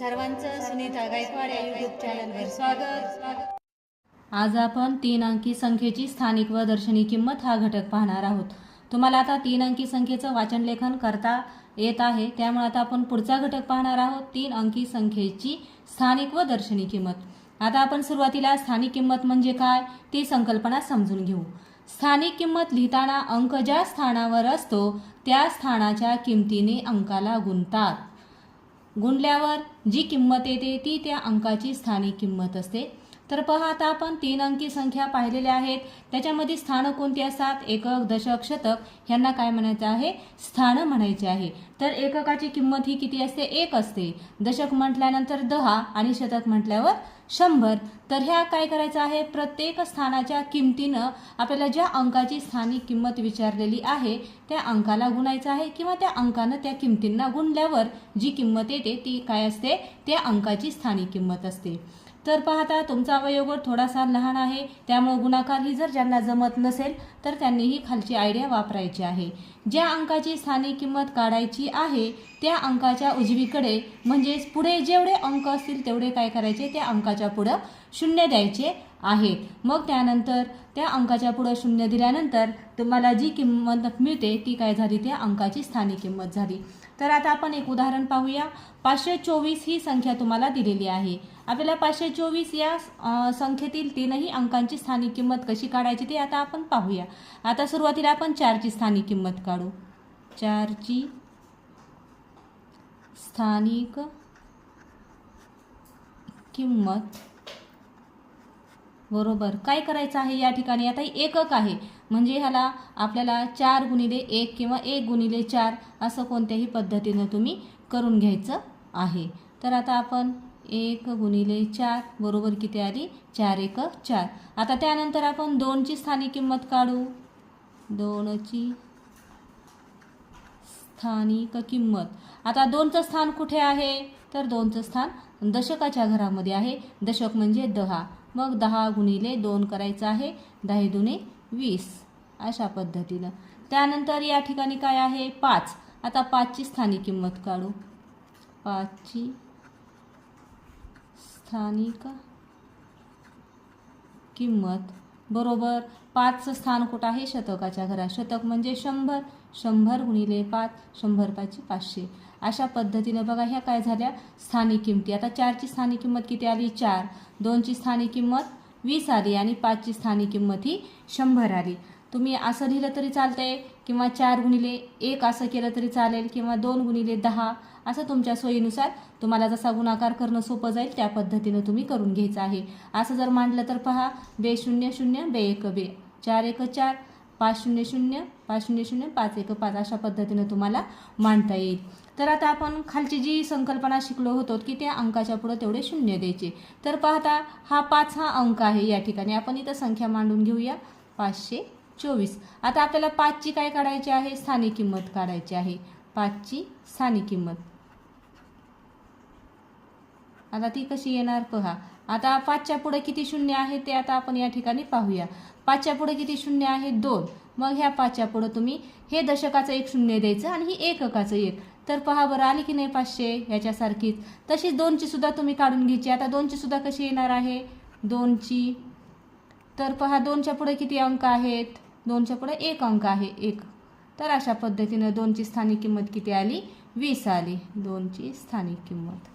सर्वांचं सुनीता गायकवाड या चॅनलवर स्वागत. आज आपण तीन अंकी संख्येची स्थानिक व दर्शनी किंमत हा घटक पाहणार आहोत. तुम्हाला आता तीन अंकी संख्येचं वाचन लेखन करता येत आहे. त्यामुळे आता आपण पुढचा घटक पाहणार आहोत. तीन अंकी संख्येची स्थानिक व दर्शनी किंमत. आता आपण सुरुवातीला स्थानिक किंमत म्हणजे काय ती संकल्पना समजून घेऊ. स्थानिक किंमत लिहिताना अंक ज्या स्थानावर असतो त्या स्थानाच्या किमतीने अंकाला गुंतात गुणल्यावर जी किंमत येते ती त्या अंकाची स्थानिक किंमत असते. तर पहा आता आपण तीन अंकी संख्या पाहिलेल्या आहेत. त्याच्यामध्ये स्थानं कोणती असतात? एकक दशक शतक. यांना काय म्हणायचं आहे? स्थानं म्हणायचे आहे. तर एककाची किंमत ही किती असते? एक असते. दशक म्हटल्यानंतर दहा आणि शतक म्हटल्यावर शंभर. तर ह्या काय करायचं आहे? प्रत्येक स्थानाच्या किमतीनं आपल्याला ज्या अंकाची स्थानिक किंमत विचारलेली आहे त्या अंकाला गुणायचं आहे किंवा त्या अंकानं त्या किमतींना गुणल्यावर जी किंमत येते ती काय असते? त्या अंकाची स्थानिक किंमत असते. तर पाहता तुमचा अवयवगट थोडासा लहान आहे त्यामुळे गुणाकार ही जर ज्यांना जमत नसेल तर त्यांनीही खालची आयडिया वापरायची आहे. ज्या अंकाची स्थानिक किंमत काढायची आहे त्या अंकाच्या उजवीकडे म्हणजेच पुढे जेवढे अंक असतील तेवढे काय करायचे त्या अंकाच्या पुढं शून्य द्यायचे आहेत मग त्यानंतर त्या अंकाच्या पुढं शून्य दिल्यानंतर तुम्हाला जी किंमत मिळते ती काय झाली? त्या अंकाची स्थानिक किंमत झाली. तर आता आपण एक उदाहरण पाहूया. पाचशे चोवीस ही संख्या तुम्हाला दिलेली आहे. आपल्याला पाचशे चोवीस या संख्येतील तीनही अंकांची स्थानिक किंमत कशी काढायची ते आता आपण पाहूया. आता सुरुवातीला आपण चारची स्थानिक किंमत काढू. चारची स्थानिक किंमत बरोबर काय करायचं आहे या ठिकाणी? आता एकक आहे. म्हणजे ह्याला आपल्याला चार गुणिले एक किंवा एक गुणिले चार असं कोणत्याही पद्धतीनं तुम्ही करून घ्यायचं आहे. तर आता आपण एक गुणिले चार बरोबर किती आली? चार एक चार. आता त्यानंतर आपण दोनची स्थानिक किंमत काढू. दोनची स्थानिक किंमत. आता दोनचं स्थान कुठे आहे? तर दोनचं स्थान दशकाच्या घरामध्ये आहे. दशक म्हणजे दहा. मग दहा गुणिले दोन करायचं आहे. दहा दुने वीस. अशा पद्धतीनं. त्यानंतर या ठिकाणी काय आहे? पाच. आता पाचची स्थानिक किंमत काढू. पाचची स्थानिक किंमत बरोबर पाचचं स्थान कुठं आहे? शतकाच्या घरात. शतक म्हणजे शंभर. शंभर गुणिले पाच शंभर पाचशे पाचशे. अशा पद्धतीनं बघा ह्या काय झाल्या? स्थानिक किमती. आता चारची स्थानिक किंमत किती आली? चार. दोनची स्थानिक किंमत वीस आली आणि पाचची स्थानिक किंमत ही शंभर आली. तुम्ही असं लिहिलं तरी चालतंय किंवा चार गुणिले एक असं केलं तरी चालेल किंवा दोन गुणिले दहा. असं तुमच्या सोयीनुसार तुम्हाला जसा गुणाकार करणं सोपं जाईल त्या पद्धतीनं तुम्ही करून घ्यायचं आहे. असं जर मांडलं तर पहा बे शून्य शून्य बे. एक बे चार एक चार पाच शून्य शून्य पाच शून्य शून्य पाच एक पाच अशा पद्धतीनं तुम्हाला मांडता येईल. तर आता आपण खालची जी संकल्पना शिकलो होतो की त्या अंकाच्या पुढं तेवढे शून्य द्यायचे. तर पाहता हा पाच हा अंक आहे या ठिकाणी. आपण इथं संख्या मांडून घेऊया. पाचशे चोवीस. आता आपल्याला पाचची काय काढायची आहे? स्थानिक किंमत काढायची आहे. पाचची स्थानिक किंमत. आता ती कशी येणार पहा. आता पाचच्या पुढे किती शून्य आहे ते आता आपण या ठिकाणी पाहूया. पाचच्या पुढे किती शून्य आहे? दोन. मग ह्या पाचच्या पुढे तुम्ही हे दशकाचं एक शून्य द्यायचं आणि ही एककाचं एक. तर पहा बरं आली की नाही पाचशे? ह्याच्यासारखीच. तशीच दोनची सुद्धा तुम्ही काढून घ्यायची. आता दोनची सुद्धा कशी येणार आहे? दोनची. तर पहा दोनच्या पुढे किती अंक आहेत? दोनच्या पुढे एक अंक आहे. एक. तर अशा पद्धतीनं दोनची स्थानिक किंमत किती आली? वीस आली. दोनची स्थानिक किंमत.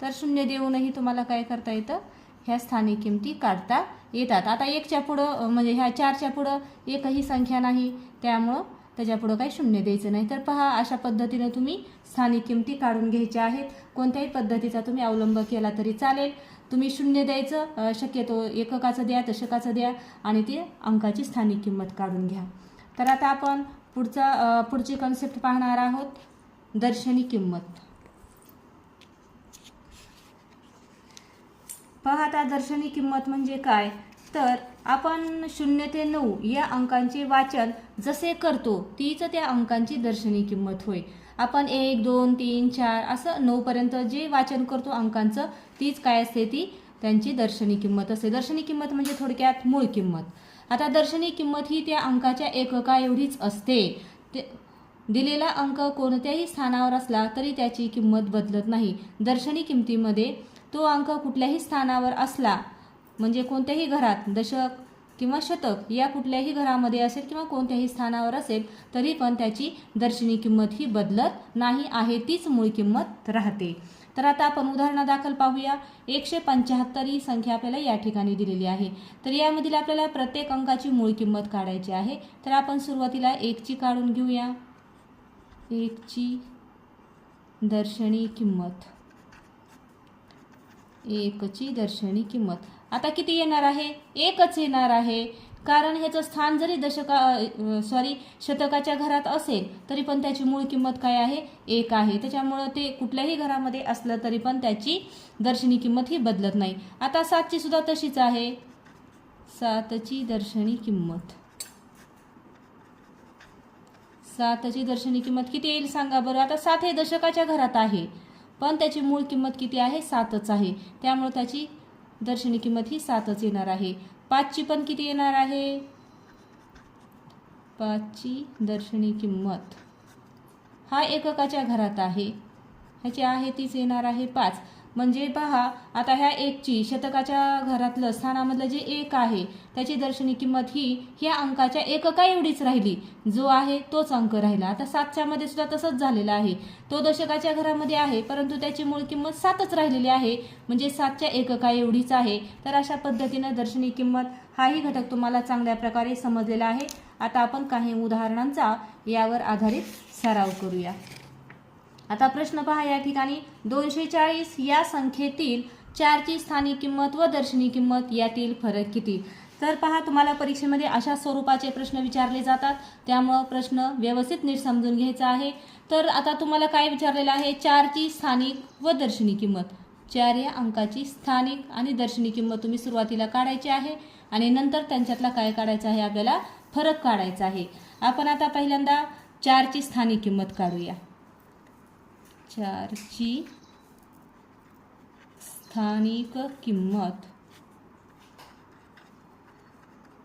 तर शून्य देऊनही तुम्हाला काय करता येतं? ह्या स्थानिक किमती काढता येतात. आता एकच्या पुढं म्हणजे ह्या चारच्या पुढं एकही संख्या नाही त्यामुळं त्याच्या पुढं काही शून्य द्यायचं नाही. तर पहा अशा पद्धतीनं तुम्ही स्थानिक किमती काढून घ्यायच्या आहेत. कोणत्याही पद्धतीचा तुम्ही अवलंब केला तरी चालेल. तुम्ही शून्य द्यायचं शक्यतो एककाचं द्या दशकाचं द्या आणि ते अंकाची स्थानिक किंमत काढून घ्या. तर आता आपण पुढचा पुढची कन्सेप्ट पाहणार आहोत. दर्शनी किंमत. पहा आता दर्शनी किंमत म्हणजे काय? तर आपण शून्य ते नऊ या अंकांचे वाचन जसे करतो तीच त्या अंकांची दर्शनी किंमत होय. आपण एक दोन तीन चार असं नऊपर्यंत जे वाचन करतो अंकांचं तीच काय असते ती? त्यांची दर्शनी किंमत असते. दर्शनी किंमत म्हणजे थोडक्यात मूळ किंमत. आता दर्शनी किंमत ही त्या अंकाच्या एकका एवढीच असते. ते दिलेला अंक कोणत्याही स्थानावर असला तरी त्याची किंमत बदलत नाही. दर्शनी किमतीमध्ये तो अंक कुठल्याही स्थानावर असला म्हणजे कोणत्याही घरात दशक किंवा शतक या कुठल्याही घरामध्ये असेल किंवा कोणत्याही स्थानावर असेल तरी पण त्याची दर्शनी किंमत ही बदलत नाही आहे तीच मूळ किंमत राहते. तर आता आपण उदाहरणादाखल पाहूया. एकशे पंच्याहत्तर ही संख्या आपल्याला या ठिकाणी दिलेली आहे. तर यामधील आपल्याला प्रत्येक अंकाची मूळ किंमत काढायची आहे. तर आपण सुरुवातीला एकची काढून घेऊया. एकची दर्शनी किंमत. एकची दर्शनी किंमत. आता किती येणार आहे? एकच येणार आहे. कारण ह्याचं स्थान जरी दशका सॉरी शतकाच्या घरात असेल तरी पण त्याची मूळ किंमत काय आहे? एक आहे. त्याच्यामुळं ते कुठल्याही घरामध्ये असलं तरी पण त्याची दर्शनी किंमत ही बदलत नाही. आता सातची सुद्धा तशीच आहे. सातची दर्शनी किंमत. सातची दर्शनी किंमत किती येईल सांगा बरं? आता सात हे दशकाच्या घरात आहे पण त्याची मूळ किंमत किती आहे? सातच आहे. त्यामुळे त्याची दर्शनी किंमत ही सातच येणार आहे. पाचची पण किती येणार आहे? पाचची दर्शनी किंमत. हा एककाच्या घरात आहे. ह्याची आहे तीच येणार आहे पाच. म्हणजे पहा आता ह्या एकची शतकाच्या घरातलं स्थानामधलं जे एक आहे त्याची दर्शनी किंमत ही ह्या अंकाच्या एकका एवढीच राहिली. जो आहे तोच अंक राहिला. आता सातच्या मध्ये सुद्धा तसंच झालेलं आहे. तो दशकाच्या घरामध्ये आहे परंतु त्याची मूळ किंमत सातच राहिलेली आहे. म्हणजे सातच्या एकका एवढीच आहे. तर अशा पद्धतीनं दर्शनी किंमत हाही घटक तुम्हाला चांगल्या प्रकारे समजलेला आहे. आता आपण काही उदाहरणांचा यावर आधारित सराव करूया. आता प्रश्न पहा या ठिकाणी. दोनशे चाळीस या संख्येतील चारची स्थानिक किंमत व दर्शनी किंमत यातील फरक किती? तर पहा तुम्हाला परीक्षेमध्ये अशा स्वरूपाचे प्रश्न विचारले जातात. त्यामुळं प्रश्न व्यवस्थित नीट समजून घ्यायचा आहे. तर आता तुम्हाला काय विचारलेलं आहे? चारची स्थानिक व दर्शनी किंमत. चार या अंकाची स्थानिक आणि दर्शनी किंमत तुम्ही सुरुवातीला काढायची आहे आणि नंतर त्यांच्यातला काय काढायचं आहे? आपल्याला फरक काढायचा आहे. आपण आता पहिल्यांदा चारची स्थानिक किंमत काढूया. चारची स्थानिक किंमत.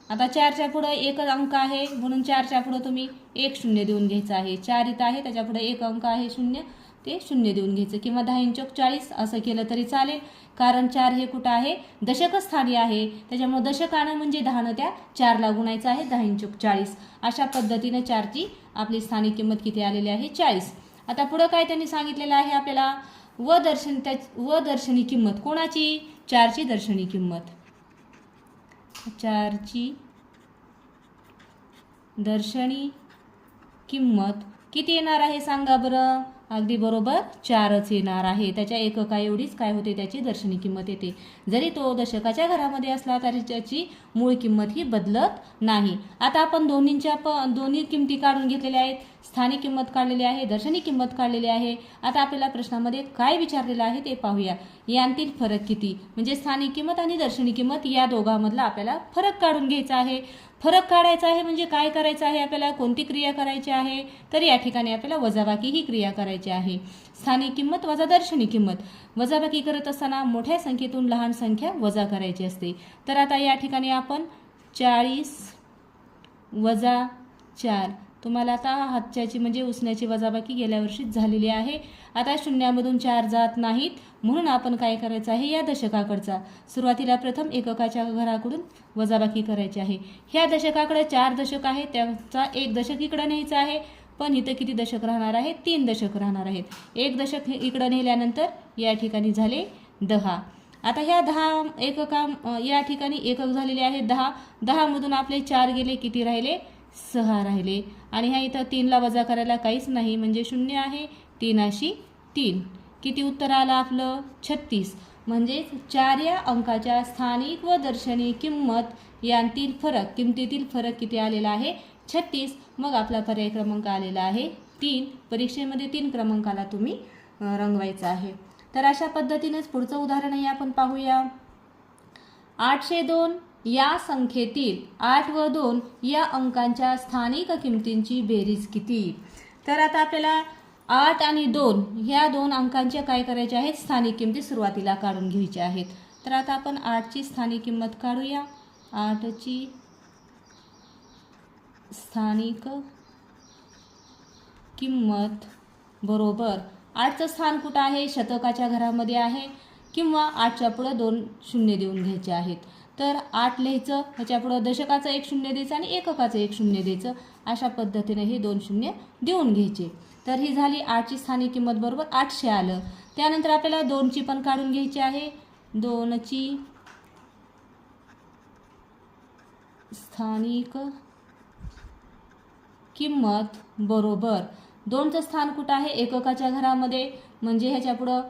आता चारच्या पुढं एक अंक आहे म्हणून चारच्या पुढं तुम्ही एक शून्य देऊन घ्यायचं आहे. चार इथं आहे त्याच्या पुढे एक अंक आहे शून्य. ते शून्य देऊन घ्यायचं. किंवा दहा इंचोक चाळीस असं केलं तरी चालेल. कारण चार हे कुठं आहे? दशकस्थानी आहे. त्याच्यामुळे दशकानं म्हणजे दहानं त्या चारला गुणायचं आहे दहा इंचोक चाळीस. अशा पद्धतीनं चारची आपली स्थानिक किंमत किती आलेली आहे? चाळीस. आता पुढं काय त्यांनी सांगितलेलं आहे आपल्याला? व दर्शन त्या व दर्शनी किंमत. कोणाची? चारची दर्शनी किंमत. चारची दर्शनी किंमत किती येणार आहे सांगा बरं? अगदी बरोबर चारच येणार आहे. त्याच्या एकका एवढीच काय होते? त्याची दर्शनी किंमत येते. जरी तो दशकाच्या घरामध्ये असला तरी त्याची मूळ किंमत ही बदलत नाही. आता आपण दोन्हींच्या प दोन्ही किमती काढून घेतलेल्या आहेत. स्थानिक किंमत काढलेली आहे दर्शनी किंमत काढलेली आहे. आता आपल्याला प्रश्नामध्ये काय विचारलेलं आहे ते पाहूया. यांतील फरक किती? म्हणजे स्थानिक किंमत आणि दर्शनी किंमत या दोघांमधला आपल्याला फरक काढून घ्यायचा आहे. फरक काढायचा आहे म्हणजे काय करायचं आहे आपल्याला? कोणती क्रिया करायची आहे? तर या ठिकाणी आपल्याला वजाबाकी ही क्रिया करायची आहे. स्थानिक किंमत वजा दर्शनी किंमत. वजाबाकी करत असताना मोठ्या संख्येतून लहान संख्या वजा करायची असते. तर आता या ठिकाणी आपण चाळीस वजा चार तुम्हाला आता हातच्याची म्हणजे उसण्याची वजाबाकी गेल्या वर्षीच झालेली आहे. आता शून्यामधून चार जात नाहीत. म्हणून आपण काय करायचं आहे? या दशकाकडचा. सुरुवातीला प्रथम एककाच्या घराकडून वजाबाकी करायची आहे. ह्या दशकाकडे चार दशक आहे त्याचा एक दशक इकडं न्यायचा आहे. पण इथं किती दशक राहणार आहे तीन दशक राहणार आहेत. एक दशक हे इकडं नेल्यानंतर या ठिकाणी झाले दहा. आता ह्या दहा एकका या ठिकाणी एकक झालेले आहे दहा. दहामधून आपले चार गेले किती राहिले? सहा राहिले. आणि ह्या इथं तीनला वजा करायला काहीच नाही म्हणजे शून्य आहे. तीनाशी तीन. किती उत्तर आलं आपलं? छत्तीस. म्हणजेच चार या अंकाच्या स्थानिक व दर्शनी किंमत यांतील फरक किमतीतील फरक किती आलेला आहे? छत्तीस. मग आपला पर्याय क्रमांक आलेला आहे तीन. परीक्षेमध्ये तीन क्रमांकाला तुम्ही रंगवायचा आहे. तर अशा पद्धतीनेच पुढचं उदाहरणही आपण पाहूया. आठशे दोन या संख्येतील आठ व दोन या अंकांच्या स्थानिक किमतींची बेरीज किती? तर आता आपल्याला आठ आणि दोन ह्या दोन अंकांच्या काय करायच्या आहेत? स्थानिक किमती सुरुवातीला काढून घ्यायच्या आहेत. तर आता आपण आठची स्थानिक किंमत काढूया. आठची स्थानिक किंमत बरोबर आठचं स्थान कुठं आहे? शतकाच्या घरामध्ये आहे किंवा आठच्या पुढं दोन शून्य देऊन घ्यायचे आहेत. तर आठ लिहायचं ह्याच्यापुढं दशकाचं एक शून्य द्यायचं आणि एककाचं एक शून्य द्यायचं. अशा पद्धतीने हे दोन शून्य देऊन घ्यायचे. तर ही झाली आठची स्थानिक किंमत बरोबर आठशे आलं. त्यानंतर आपल्याला दोनची पण काढून घ्यायची आहे. दोनची स्थानिक किंमत बरोबर. दोनचं स्थान कुठं आहे? एककाच्या घरामध्ये. म्हणजे ह्याच्या पुढं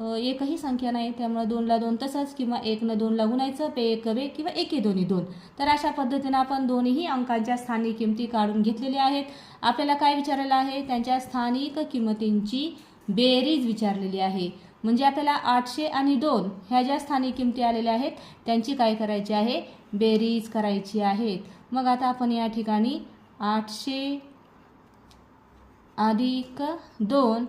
एकही संख्या नाही त्यामुळे दोनला दोन तसंच किंवा एकनं दोनला गुणायचं पे एक वे किंवा एके दोन्ही दोन. तर अशा पद्धतीनं आपण दोन्ही अंकांच्या स्थानिक किमती काढून घेतलेल्या आहेत. आपल्याला काय विचारलेलं आहे? त्यांच्या स्थानिक किंमतींची बेरीज विचारलेली आहे. म्हणजे आपल्याला आठशे आणि दोन ह्या ज्या स्थानिक किमती आलेल्या आहेत त्यांची काय करायची आहे? बेरीज करायची आहेत. मग आता आपण या ठिकाणी आठशे अधिक दोन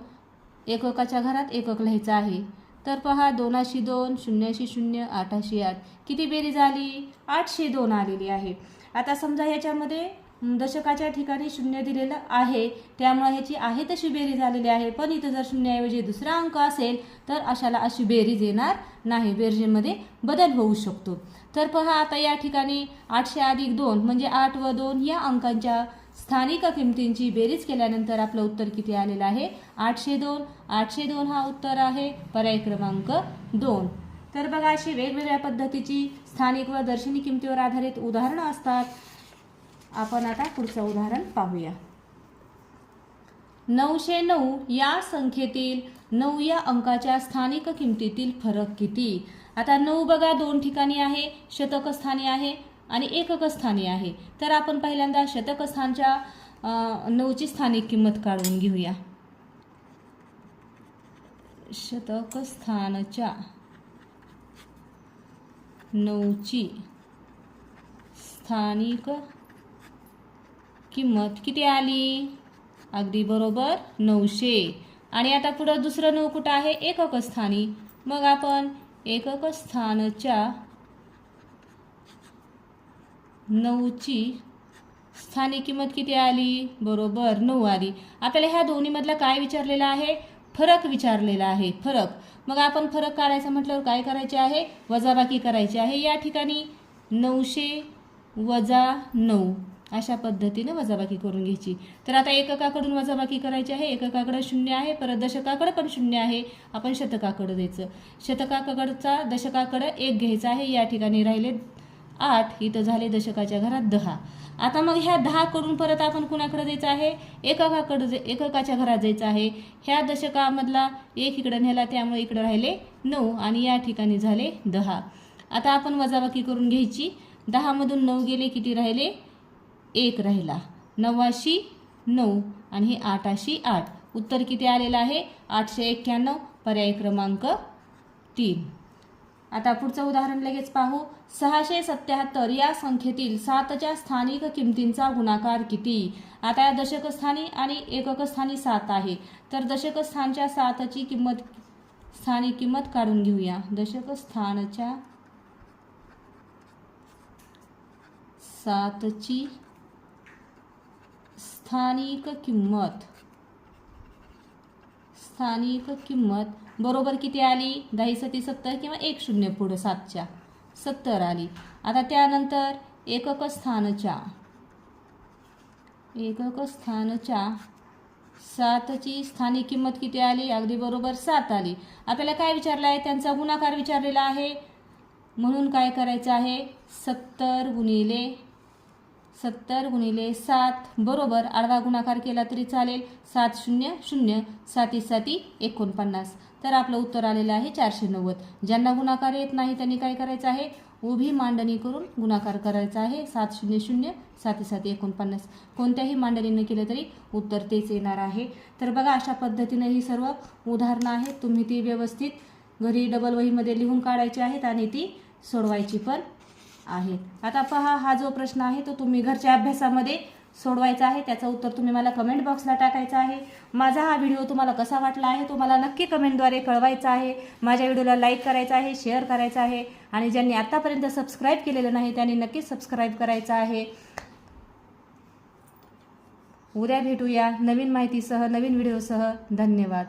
एककाच्या घरात एकक लिहायचं आहे. तर पहा दोनाशी दोन शून्याशी शून्य आठाशी आठ. किती बेरीज आली? आठशे दोन आलेली आहे. आता समजा ह्याच्यामध्ये दशकाच्या ठिकाणी शून्य दिलेलं आहे. त्यामुळे ह्याची आहे तशी बेरीज आलेली आहे. पण इथं जर शून्याऐवजी दुसरा अंक असेल तर अशाला अशी बेरीज येणार नाही. बेरजेमध्ये बदल होऊ शकतो. तर पहा आता या ठिकाणी आठशे अधिक दोन म्हणजे आठ व दोन या अंकांच्या स्थानिक किमतींची बेरीज केल्यानंतर आपलं उत्तर किती आलेलं आहे? आठशे दोन. आठशे दोन हा उत्तर आहे. पर्याय क्रमांक दोन. तर बघा अशी वेगवेगळ्या पद्धतीची स्थानिक व दर्शनी किमतीवर आधारित उदाहरणं असतात. आपण आता पुढचं उदाहरण पाहूया. नऊशे नऊ या संख्येतील नऊ या अंकाच्या स्थानिक किमतीतील फरक किती? आता नऊ बघा दोन ठिकाणी आहे शतकस्थानी आहे. आणि एकक स्थानी आहे. तर आपण पहिल्यांदा शतक स्थानच्या नऊची स्थानिक किंमत काढून घेऊया. शतक स्थानच्या नऊची स्थानिक किंमत किती आली? अगदी बरोबर नऊशे. आणि आता पुढं दुसरं नऊ कुठं आहे? एकक स्थानी मग आपण एकक स्थानच्या नऊची स्थानिक किंमत किती आली? बरोबर नऊ आली. आपल्याला ह्या दोन्हीमधला काय विचारलेला आहे? फरक विचारलेला आहे फरक. मग आपण फरक काढायचा म्हटल्यावर काय करायचे आहे? वजाबाकी करायची आहे. या ठिकाणी नऊशे वजा नऊ. अशा पद्धतीने वजाबाकी करून घ्यायची. तर आता एककाकडून वजाबाकी करायची आहे. एककाकडं शून्य आहे. परत दशकाकडं पण शून्य आहे. आपण शतकाकडं द्यायचं. शतकाकडचा दशकाकडं एक घ्यायचा आहे. या ठिकाणी राहिले आठ इथं झाले दशकाच्या घरात दहा. आता मग ह्या दहा करून परत आपण कुणाकडे जायचं आहे? एककाकडे जे- एककाच्या घरात जायचं आहे. ह्या दशकामधला एक इकडं नेला त्यामुळे इकडं राहिले नऊ आणि या ठिकाणी झाले दहा. आता आपण वजाबाकी करून घ्यायची. दहामधून नऊ गेले किती राहिले? एक राहिला. नव्वाशी नऊ आणि हे आठाशी आठ. उत्तर किती आलेलं आहे? आठशे एक्क्याण्णव. पर्याय क्रमांक तीन. आता पुढचं उदाहरण लगेच पाहू. सहाशे सत्याहत्तर या संख्येतील सातच्या स्थानिक किमतींचा गुणाकार किती? आता या दशकस्थानी आणि एकक स्थानी सात आहे. तर दशकस्थानच्या सातची किंमत स्थानिक किंमत काढून घेऊया. दशक स्थानच्या सातची स्थानिक किंमत. स्थानिक किंमत बरोबर किती आली? दही सती सत्तर किंवा एक शून्य पुढं सातच्या. सत्तर आली. आता त्यानंतर एकक स्थानच्या. एकक स्थानच्या सातची स्थानिक किंमत किती आली? अगदी बरोबर सात आली. आपल्याला काय विचारलं आहे? त्यांचा गुणाकार विचारलेला आहे. म्हणून काय करायचं आहे? सत्तर गुणिले सत्तर गुणिले सात बरोबर आडवा गुणाकार केला तरी चालेल. सात शून्य शून्य साती साती एकोणपन्नास. तर आपलं उत्तर आलेलं आहे चारशे नव्वद. ज्यांना गुणाकार येत नाही त्यांनी काय करायचं आहे? उभी मांडणी करून गुणाकार करायचा आहे. सात शून्य शून्य साती साती एकोणपन्नास. कोणत्याही मांडणीनं केलं तरी उत्तर तेच येणार आहे. तर बघा अशा पद्धतीनं ही सर्व उदाहरणं आहेत. तुम्ही ती व्यवस्थित घरी डबल वहीमध्ये लिहून काढायची आहेत आणि ती सोडवायची पण आहेत आता पहा हा जो प्रश्न आहे तो तुम्ही घरच्या अभ्यासामध्ये सोडवायचा आहे. त्याचं उत्तर तुम्ही मला कमेंट बॉक्सला टाकायचं आहे. माझा हा व्हिडिओ तुम्हाला कसा वाटला आहे तो मला नक्की कमेंटद्वारे कळवायचा आहे. माझ्या व्हिडिओला लाईक करायचा आहे शेअर करायचा आहे. आणि ज्यांनी आत्तापर्यंत सबस्क्राईब केलेलं नाही त्यांनी नक्कीच सबस्क्राईब करायचं आहे. उद्या भेटूया नवीन माहितीसह नवीन व्हिडिओसह धन्यवाद.